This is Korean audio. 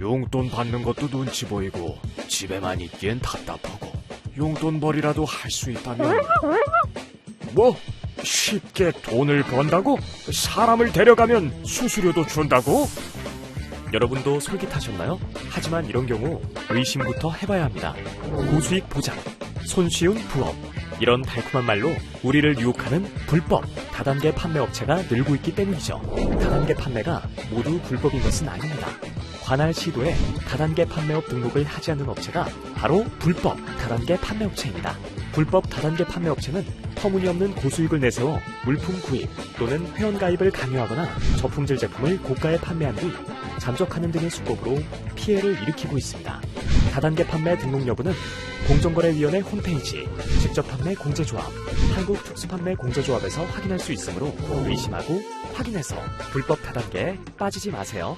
용돈 받는 것도 눈치 보이고 집에만 있기엔 답답하고 용돈벌이라도 할 수 있다면 뭐 쉽게 돈을 번다고? 사람을 데려가면 수수료도 준다고? 여러분도 솔깃하셨나요? 하지만 이런 경우 의심부터 해봐야 합니다. 고수익 보장, 손쉬운 부업, 이런 달콤한 말로 우리를 유혹하는 불법 다단계 판매 업체가 늘고 있기 때문이죠. 다단계 판매가 모두 불법인 것은 아닙니다. 관할 시도에 다단계 판매업 등록을 하지 않는 업체가 바로 불법 다단계 판매업체입니다. 불법 다단계 판매업체는 터무니없는 고수익을 내세워 물품 구입 또는 회원가입을 강요하거나 저품질 제품을 고가에 판매한 뒤 잠적하는 등의 수법으로 피해를 일으키고 있습니다. 다단계 판매 등록 여부는 공정거래위원회 홈페이지, 직접 판매 공제조합, 한국특수판매 공제조합에서 확인할 수 있으므로 의심하고 확인해서 불법 다단계에 빠지지 마세요.